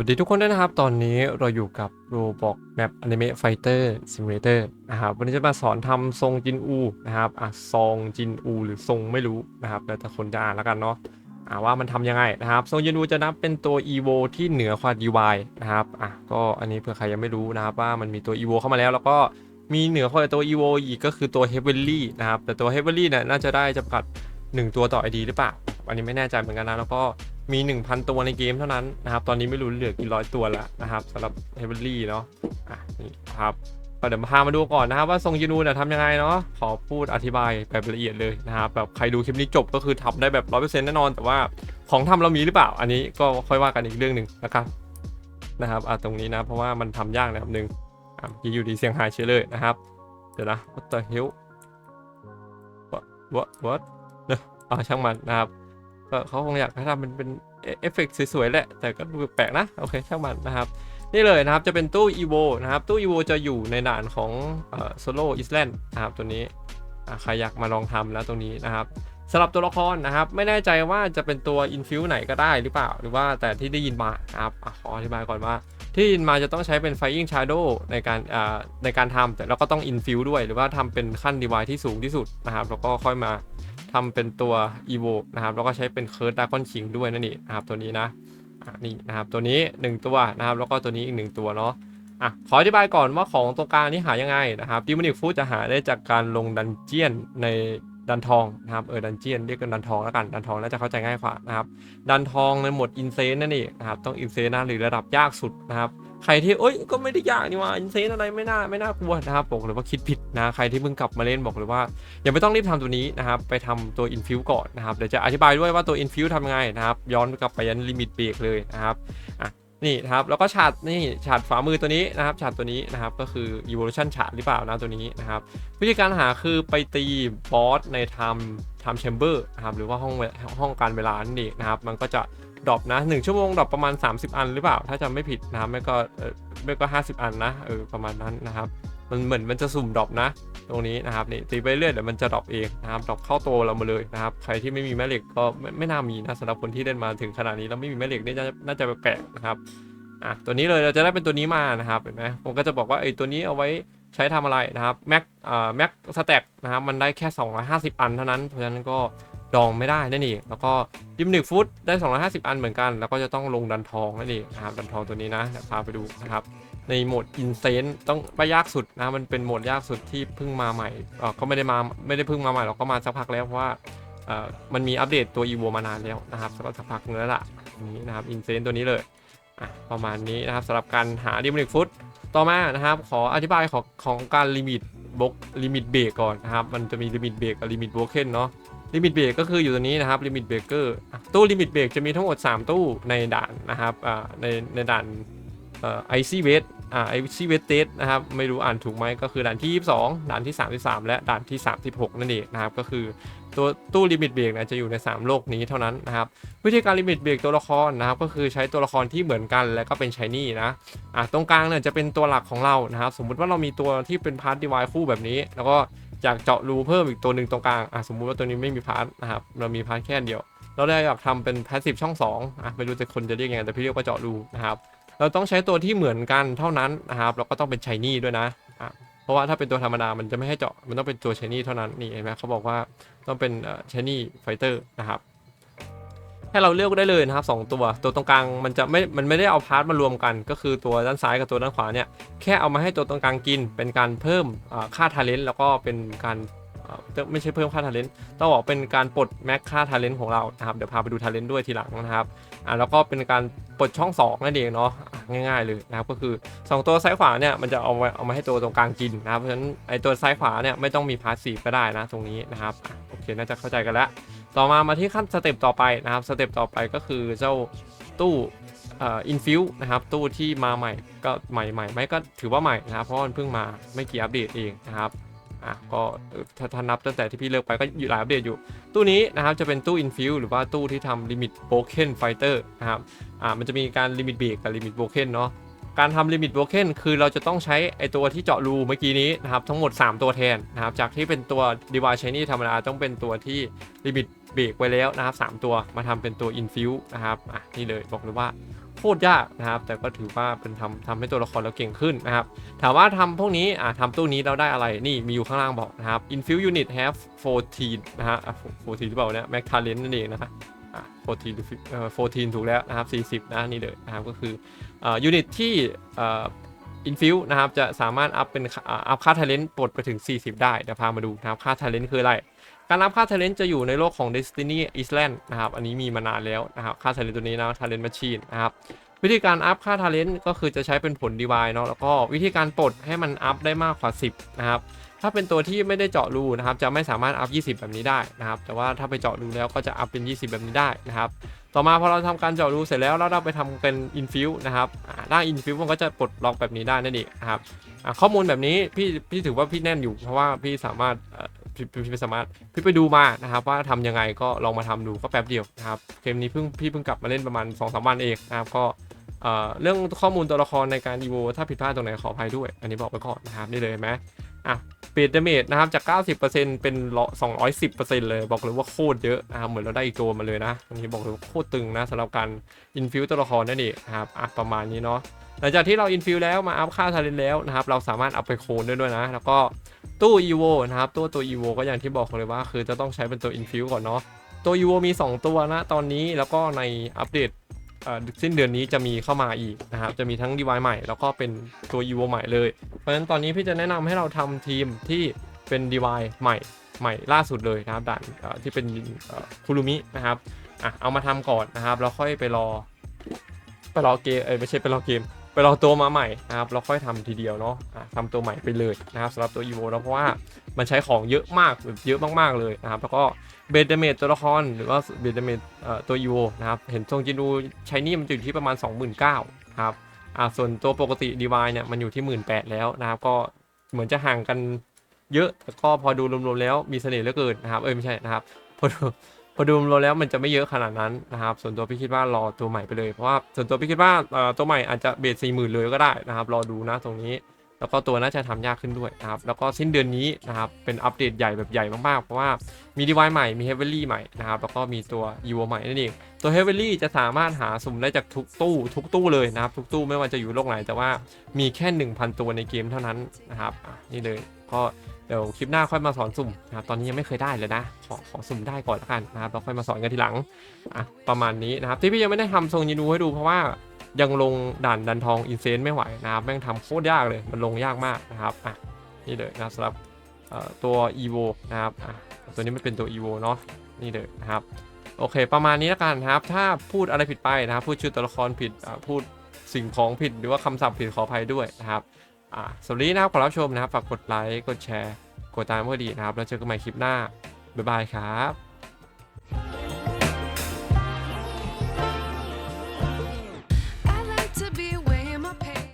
สวัสดีทุกคนด้วยนะครับ ตอนนี้เราอยู่กับ Roblox Map Anime Fighter Simulator นะครับวันนี้จะมาสอนทำทรงจินอูนะครับอะซองจินอูหรือทรงไม่รู้นะครับแล้วแต่คนจะอ่านแล้วกันเนาะอะว่ามันทำยังไงนะครับ ทรงจินอูจะนับเป็นตัว EVO ที่เหนือกว่า DY นะครับอะก็อันนี้เผื่อใครยังไม่รู้นะครับว่ามันมีตัว EVO เข้ามาแล้ว แล้วก็มีเหนือกว่าตัว EVO อีกก็คือตัว Heavenly นะครับแต่ตัว Heavenly เนี่ยน่าจะได้จำกัด 1 ตัวต่อ ID หรือเปล่าอันนี้ไม่แน่ใจเหมือนกันนะแล้วก็ มี 1,000 ตัวในเกมเท่านั้นนะครับ ตอนนี้ไม่รู้เหลือกี่ร้อยตัวแล้วนะครับสำหรับ Heavenly เนาะอะนี่ครับเดี๋ยวพามาดูก่อนนะครับว่าทรงยูนูเนี่ยทำยังไงเนาะขอพูดอธิบายแบบละเอียดเลยนะครับแบบใครดูคลิปนี้จบก็คือทำได้แบบ100%แน่นอน แต่ว่าของทำเรามีหรือเปล่า อันนี้ก็ค่อยว่ากันอีกเรื่องหนึ่งนะครับนะครับอะตรงนี้นะเพราะว่ามันทำยากนะครับหนึ่งอะเมื่อยู่ดีเสียงหายเฉยเลยนะครับ เดี๋ยวนะ what the hell what what what เนอะอ่าช่างมันนะครับ ก็เขาคงอยากให้ทำมันเป็นเอฟเฟกต์สวยๆแหละ แต่ก็ดูแปลกนะ โอเคช่างมันนะครับ นี่เลยนะครับ จะเป็นตู้ EVO นะครับ ตู้ EVO จะอยู่ในด่านของเอ่อ Solo Island นะครับตัวนี้ใครอยากมาลองทำแล้วตรงนี้นะครับสำหรับตัวละครนะครับ ไม่แน่ใจว่าจะเป็นตัว Infuse ไหนก็ได้หรือเปล่า หรือว่าแต่ที่ได้ยินมานะครับขออธิบายก่อนว่า ที่ยินมาจะต้องใช้เป็น Flying Shadow ในการในการทำแต่เราก็ต้อง Infuse ด้วย หรือว่าทำเป็นขั้น Device ที่สูงที่สุดนะครับแล้วก็ค่อยมา ทำเป็นตัว Evo นะครับแล้วก็ใช้เป็น Curse Dragon King ด้วยนั่นเองนะครับตัวนี้นะนี่นะครับตัวนี้ 1 ตัวนะครับแล้วก็ตัวนี้อีก 1 ตัวเนาะอะขออธิบายก่อนว่าของตรงกลางนี้หายังไงนะครับดิมอนิกฟูดจะหาได้จากการลงดันเจียนในดันทองนะครับเออดันเจียนเรียกกันดันทองแล้วกันดันทองน่าจะเข้าใจง่ายกว่านะครับดันทองในหมดอินเซนนั่นเองนะครับต้องอินเซนนะหรือระดับยากสุดนะครับ ใครที่เอ้ยก็ไม่ได้ยากนี่ว่าอินเซนอะไรไม่น่าไม่น่ากลัวนะครับบอกเลยว่าคิดผิดนะใครที่เพิ่งกลับมาเล่นบอกเลยว่าอย่าไม่ต้องรีบทำตัวนี้นะครับไปทำตัวอินฟิวก่อนนะครับเดี๋ยวจะอธิบายด้วยว่าตัวอินฟิวทำไงนะครับย้อนกลับไปยันลิมิตเบรกเลยนะครับอะนี่นะครับแล้วก็ฉาดนี่ฉาดฝ่ามือตัวนี้นะครับฉาดตัวนี้นะครับก็คือ evolution ฉาดหรือเปล่านะตัวนี้นะครับวิธีการหาคือไปตีบอสใน time time chamber นะครับหรือว่าห้องเวห้องการเวลานั่นเองนะครับ มันก็จะดรอปนะ1ชั่วโมงดรอปประมาณ 30 อันหรือเปล่า ถ้าจำไม่ผิดนะครับไม่ก็ไม่ก็ 50 อันนะเออประมาณนั้นนะครับ มันเหมือนมันจะสุ่มดรอปนะ ตรงนี้นะครับนี่ตีไปเรื่อยเดี๋ยวมันจะดรอปเองนะครับดรอปเข้าโตเรามาเลยนะครับ ใครที่ไม่มีแม่เหล็กก็ไม่ไม่น่ามีนะสำหรับคนที่เล่นมาถึงขนาดนี้แล้วไม่มีแม่เหล็กนี่จะน่าจะแปลกๆนะครับอะตัวนี้เลยเราจะได้เป็นตัวนี้มานะครับเห็นไหมผมก็จะบอกว่าไอ้ตัวนี้เอาไว้ ใช้ทำอะไรนะครับแม็กอ่าแม็กสแต็กนะครับมันได้แค่ 250 อันเท่านั้น เพราะฉะนั้นก็ดองไม่ได้นั่นเองแล้วก็ดิมหนิกฟุตได้ 250 อันเหมือนกัน แล้วก็จะต้องลงดันทองนั่นเองนะครับดันทองตัวนี้นะเดี๋ยวพาไปดูนะครับในโหมดอินเซนต้องไปยากสุดนะมันเป็นโหมดยากสุดที่เพิ่งมาใหม่เอ่อก็ไม่ได้มาไม่ได้เพิ่งมาใหม่หรอกก็มาสักพักแล้วเพราะว่ามันมีอัปเดตตัว EVO มานานแล้วนะครับก็สักพักนึงแล้วล่ะนี้นะครับอินเซนตัวนี้เลยประมาณนี้นะครับสำหรับการหาดิมนิกฟุต ต่อมานะครับ ขออธิบายของของการลิมิตบล็อกลิมิตเบรกก่อนนะครับ มันจะมีลิมิตเบรกกับลิมิตโบเคนเนาะลิมิตเบรกก็คืออยู่ตัวนี้นะครับลิมิตเบรกเกอร์ตู้ลิมิตเบรกจะมีทั้งหมด 3 ตู้ในด่านนะครับอ่าในในด่านไอซีเวส อ่าไอซีเวสเตสนะครับไม่รู้อ่านถูกไหมก็คือด่านที่ 22 ด่านที่ 33 และด่านที่ 36 นั่นเองนะครับก็คือตัวตู้ลิมิตเบรกนะจะอยู่ใน 3 โลกนี้เท่านั้นนะครับวิธีการลิมิตเบรกตัวละครนะครับก็คือใช้ตัวละครที่เหมือนกันแล้วก็เป็นชายนี่นะอะตรงกลางเนี่ยจะเป็นตัวหลักของเรานะครับสมมุติว่าเรามีตัวที่เป็นพาร์ทดีวายคู่แบบนี้ แล้วก็อยากเจาะรูเพิ่มอีกตัวหนึ่งตรงกลางอะสมมุติว่าตัวนี้ไม่มีพาร์ทนะครับเรามีพาร์ทแค่เดียว เราได้อยากทำเป็นพาสซีฟช่อง2อะไม่รู้จะคนจะเรียกยังไงแต่พี่เรียกว่าเจาะรูนะครับ เราต้องใช้ตัวที่เหมือนกันเท่านั้นนะครับแล้วก็ต้องเป็นชายนี่ด้วยนะอะเพราะว่าถ้าเป็นตัวธรรมดามันจะไม่ให้เจาะมันต้องเป็นตัวชายนี่เท่านั้นนี่เห็นไหมเขาบอกว่าต้องเป็นชายนี่ไฟเตอร์นะครับให้เราเลือกได้เลยนะครับสองตัวตัวตรงกลางมันจะไม่ มันไม่ได้เอาพาร์ทมารวมกัน ก็คือตัวด้านซ้ายกับตัวด้านขวาเนี่ยแค่เอามาให้ตัวตรงกลางกิน เป็นการเพิ่มอ่าค่าทาเลนต์แล้วก็เป็นการ ไม่ใช่เพิ่มค่าทาเลนต์ต้องบอกเป็นการปลดแม็กค่าทาเลนต์ของเรานะครับเดี๋ยวพาไปดูทาเลนต์ด้วยทีหลังนะครับอ่าแล้วก็เป็นการปลดช่องสองนั่นเองเนาะง่ายๆเลยนะครับก็คือสองตัวซ้ายขวาเนี่ยมันจะเอาไว้เอามาให้ตัวตรงกลางกินนะครับเพราะฉะนั้นไอตัวซ้ายขวาเนี่ยไม่ต้องมีพาสซีฟก็ได้นะตรงนี้นะครับโอเคน่าจะเข้าใจกันแล้ว ต่อมามาที่ขั้นสเต็ปต่อไปนะครับสเต็ปต่อไปก็คือเจ้าตู้เอ่ออินฟิวนะครับตู้ที่มาใหม่ก็ใหม่ใหม่ไม่ก็ถือว่าใหม่นะครับเพราะมันเพิ่งมาไม่กี่อัปเดตเองนะครับ อะก็ถ้าถ้านับตั้งแต่ที่พี่เลิกไปก็อยู่หลายอัปเดตอยู่ ตู้นี้นะครับจะเป็นตู้อินฟิวหรือว่าตู้ที่ทำลิมิตโบเคนไฟเตอร์นะครับอ่ามันจะมีการลิมิตเบรกกับลิมิตโบเคนเนาะการทำลิมิตโบเคนคือเราจะต้องใช้ไอตัวที่เจาะรูเมื่อกี้นี้นะครับทั้งหมด 3 ตัวแทนนะครับจากที่เป็นตัวดีวายชนี่ธรรมดาต้องเป็นตัวที่ลิมิตเบรกไว้แล้วนะครับ 3 ตัวมาทำเป็นตัว infuse นะครับอะนี่เลยบอกเลยว่า โคโคตรยากนะครับ แต่ก็ถือว่าเป็นทำทำให้ตัวละครเราเก่งขึ้นนะครับ ถามว่าทำพวกนี้อ่าทำตู้นี้เราได้อะไรนี่มีอยู่ข้างล่างบอกนะครับ infuse unit have 14นะฮะ14หรือเปล่าเนี่ย max talent นั่นเองนะฮะ14หรือ14 ถูกแล้วนะครับ40นะนี่เลยนะครับก็คือเอ่อ unit ที่อ่อ infuse นะครับจะสามารถอัพเป็นอ่าอัพค่า talent ปลดไปถึง 40 ได้เดี๋ยวพามาดูนะครับค่า talent คืออะไร การรับค่า talent จะอยู่ในโลกของ Destiny Island นะครับอันนี้มีมานานแล้วนะครับค่า talent ตัวนี้นะ talent machine นะครับวิธีการอัพค่า talent ก็คือจะใช้เป็นผล divine เนาะแล้วก็วิธีการปลดให้มันอัพได้มากกว่า 10 นะครับ ถ้าเป็นตัวที่ไม่ได้เจาะรูนะครับ จะไม่สามารถอัพ 20 แบบนี้ได้นะครับ แต่ว่าถ้าไปเจาะรูแล้วก็จะอัพเป็น 20 แบบนี้ได้นะครับ ต่อมาพอเราทำการเจาะรูเสร็จแล้วเราเราไปทำเป็น infuse นะครับอ่าร่าง infuse มันก็จะปลดล็อกแบบนี้ได้นั่นเองนะครับอ่าข้อมูลแบบนี้พี่พี่ถือว่าพี่แน่นอยู่เพราะว่าพี่สามารถ พี่พี่สามารถพี่ไปดูมานะครับว่าทำยังไงก็ลองมาทำดูก็แป๊บเดียวนะครับเกมนี้เพิ่งพี่เพิ่งกลับมาเล่นประมาณ2อสวันเองนะครับก็เรื่องข้อมูลตัวละครในการ EVO ถ้าผิดพลาดตรงไหนขออภัยด้วย อันนี้บอกไปก่อนนะครับนี่เลยไหมอะเปดเดเมจนะครับจาก 90%เป็น210%เลย บอกเลยว่าโคตรเยอะนะครับเหมือนเราได้อีกตัวมาเลยนะอันนี้บอกเลยว่าโคตรตึงนะสำหรับการอินฟิวตัวละครนั่นเองนะครับอะประมาณนี้เนาะ หลังจากที่เราอินฟิวแล้วมาอัพค่าทาเลนแล้วนะครับเราสามารถเอาไปโคนได้ด้วยนะ แล้วก็ตู้ EVO นะครับตัวตัว EVO ก็อย่างที่บอกเลยว่า คือจะต้องใช้เป็นตัวอินฟิวก่อนเนาะตัว EVO มี 2 ตัวนะตอนนี้แล้วก็ในอัปเดตสิ้นเดือนนี้จะมีเข้ามาอีกนะครับ จะมีทั้งดีไวใหม่ แล้วก็เป็นตัว EVO ใหม่เลย เพราะฉะนั้นตอนนี้พี่จะแนะนำให้เราทำทีมที่เป็นดีไวใหม่ใหม่ล่าสุดเลยนะครับด่านที่เป็นคุรุมินะครับอะเอามาทำก่อนนะครับ แล้วค่อยไปรอไปรอเกมเอ้ยไม่ใช่ไปรอเกม ไปรอตัวมาใหม่นะครับแล้วค่อยทำทีเดียวเนาะะทำตัวใหม่ไปเลยนะครับสำหรับตัว EVO แล้วเพราะว่ามันใช้ของเยอะมากแบบเยอะมากๆเลยนะครับแล้วก็เบดเดเมจตัวละครหรือว่าเบดเดเมจเอ่อตัวนะครับเห็นทรงจินดูใช้นี่มันอยู่ที่ประมาณ 29,000ครับอะส่วนตัวปกติดีวายเนี่ยมันอยู่ที่ 18,000แล้วนะครับก็เหมือนจะห่างกันเยอะแต่ก็พอดูรวมๆแล้วมีเสน่ห์เหลือเกินนะครับเอ้ยไม่ใช่นะครับพอดู พอดูรวมแล้วมันจะไม่เยอะขนาดนั้นนะครับ ส่วนตัวพี่คิดว่ารอตัวใหม่ไปเลย เพราะว่าส่วนตัวพี่คิดว่าตัวใหม่อาจจะเบสสี่หมื่นเลยก็ได้นะครับ รอดูนะตรงนี้ แล้วก็ตัวน่าจะทำยากขึ้นด้วยนะครับ แล้วก็สิ้นเดือนนี้นะครับ เป็นอัปเดตใหญ่แบบใหญ่มากๆ เพราะว่ามีดีไวใหม่ มีเฮเวลี่ใหม่นะครับ แล้วก็มีตัวยูใหม่นั่นเอง ตัวเฮเวลี่จะสามารถหาสุ่มได้จากทุกตู้ ทุกตู้เลยนะครับ ทุกตู้ไม่ว่าจะอยู่โลกไหน แต่ว่ามีแค่ 1,000 ตัวในเกมเท่านั้นนะครับ นี่เลย ก็ เดี๋ยวคลิปหน้าค่อยมาสอนสุ่มนะครับตอนนี้ยังไม่เคยได้เลยนะ ขอขอสุ่มได้ก่อนละกันนะครับแล้วค่อยมาสอนกันทีหลังอะประมาณนี้นะครับที่พี่ยังไม่ได้ทำทรงยินูให้ดูเพราะว่ายังลงด่านดันทองอินเซนไม่ไหวนะครับแม่งทำโคตรยากเลยมันลงยากมากนะครับอะนี่เลยนะสำหรับเอ่อตัว evo นะครับอะตัวนี้ไม่เป็นตัว evo เนาะนี่เลยนะครับโอเค ประมาณนี้แล้วกันนะครับ ถ้าพูดอะไรผิดไปนะครับ พูดชื่อตัวละครผิดพูดสิ่งของผิดหรือว่าคำศัพท์ผิดขออภัยด้วยนะครับ อ่าสวัสดีนะครับขอรับชมนะครับ ฝากกดไลค์ กดแชร์ กดตามเพื่อดีนะครับ แล้วเจอกันใหม่คลิปหน้า บ๊ายบายครับ